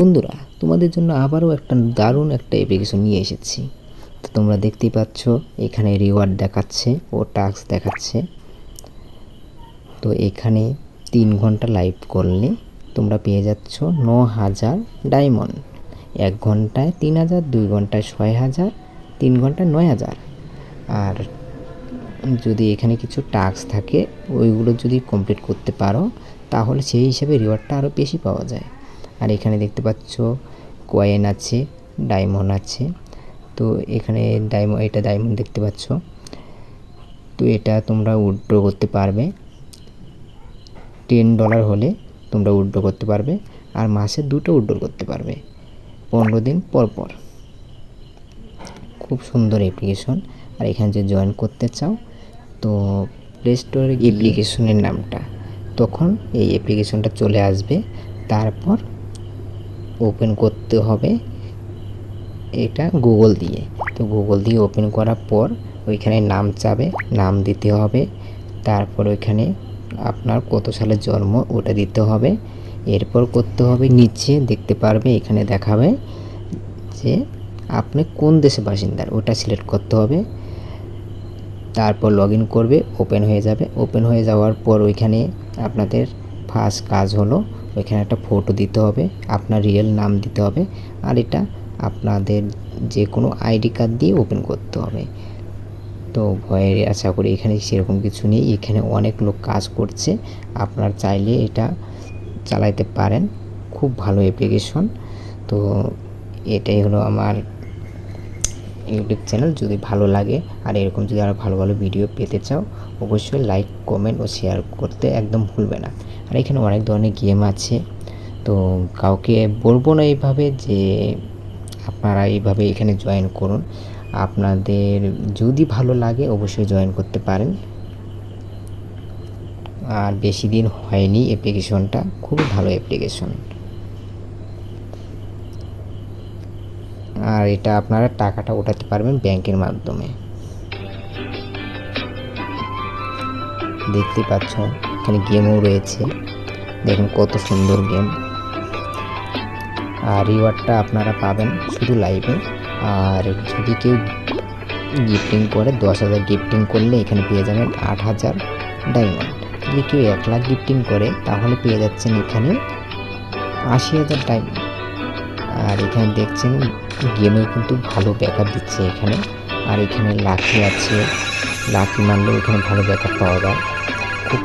বন্ধুরা তোমাদের জন্য আবারও একটা দারুণ একটা অ্যাপ্লিকেশন নিয়ে এসেছি। তো তোমরা দেখতেই পাচ্ছ, এখানে রিওয়ার্ড দেখাচ্ছে ও টাস্ক দেখাচ্ছে। তো এখানে তিন ঘণ্টা লাইভ করলে তোমরা পেয়ে যাচ্ছ ন হাজার ডায়মন্ড এক ঘন্টায় তিন হাজার দুই ঘন্টায় ছয় হাজার তিন ঘন্টায় নয় হাজার আর যদি এখানে কিছু টাস্ক থাকে, ওইগুলো যদি কমপ্লিট করতে পারো, তাহলে সেই হিসাবে রিওয়ার্ডটা আরও বেশি পাওয়া যায়। আর এখানে দেখতে পাচ্ছ কয়েন আছে ডায়মন্ড আছে। তো এখানে ডায়মন্ড এটা ডায়মন্ড দেখতে পাচ্ছ। তো এটা তোমরা উইথড্র করতে পারবে। টেন ডলার হলে তোমরা উইথড্র করতে পারবে আর মাসে দুটো উইথড্র করতে পারবে। পনেরো দিন পর পর। খুব সুন্দর অ্যাপ্লিকেশন আর এখানে যে জয়েন করতে চাও, তো প্লে স্টোরের অ্যাপ্লিকেশনের নামটা, তখন এই অ্যাপ্লিকেশনটা চলে আসবে। তারপর ওপেন করতে হবে। এটা গুগল দিয়ে। তো গুগল দিয়ে ওপেন করার পর ওইখানে নাম চাবে, নাম দিতে হবে। তারপর ওইখানে আপনার কত সালে জন্ম ওটা দিতে হবে। এরপর করতে হবে নিচে, দেখতে পারবে, এখানে দেখাবে যে আপনি কোন দেশে বাসিন্দার ওটা সিলেক্ট করতে হবে। তারপর লগ করবে ওপেন হয়ে যাবে। ওপেন হয়ে যাওয়ার পর ওইখানে আপনাদের ফার্স্ট কাজ হলো ওইখানে একটা ফটো দিতে হবে, আপনার রিয়েল নাম দিতে হবে আর এটা আপনাদের যে কোনো আইডি কার্ড দিয়ে ওপেন করতে হবে। তো ভয়ের আশা করি এখানে সেরকম কিছু নেই, এখানে অনেক লোক কাজ করছে, আপনার চাইলে এটা চালাইতে পারেন, খুব ভালো অ্যাপ্লিকেশন তো এটাই হলো আমার ইউটিউব চ্যানেল যদি ভালো লাগে আর এরকম যদি আরও ভালো ভালো ভিডিও পেতে চাও, অবশ্যই লাইক কমেন্ট ও শেয়ার করতে একদম ভুলবে না। আর এখানে অনেক ধরনের গেম আছে। তো কাউকে বলব না এইভাবে যে আপনারা এইভাবে এখানে জয়েন করুন। আপনাদের যদি ভালো লাগে অবশ্যই জয়েন করতে পারেন। আর বেশি দিন হয়নি অ্যাপ্লিকেশনটা খুবই ভালো অ্যাপ্লিকেশন আর এটা আপনারা টাকাটা ওঠাতে পারবেন ব্যাংকের মাধ্যমে। দেখতে পাচ্ছ এখানে গেমও রয়েছে। দেখুন কত সুন্দর গেম আর রিওয়ার্ডটা আপনারা পাবেন শুধু লাইভে আর যদি কেউ গিফটিং করে, দশ হাজার গিফটিং করলে এখানে পেয়ে যাবেন আট হাজার ডায়মন্ড যদি কেউ এক লাখ গিফটিং করে, তাহলে পেয়ে যাচ্ছেন এখানে আশি হাজার ডায়মন্ড আর এখানে দেখছেন গেমে কিন্তু ভালো ব্যাকআপ দিচ্ছে এখানে। আর এখানে লাঠি আছে। লাঠি মারলেও এখানে ভালো ব্যাকআপ পাওয়া যায়। খুব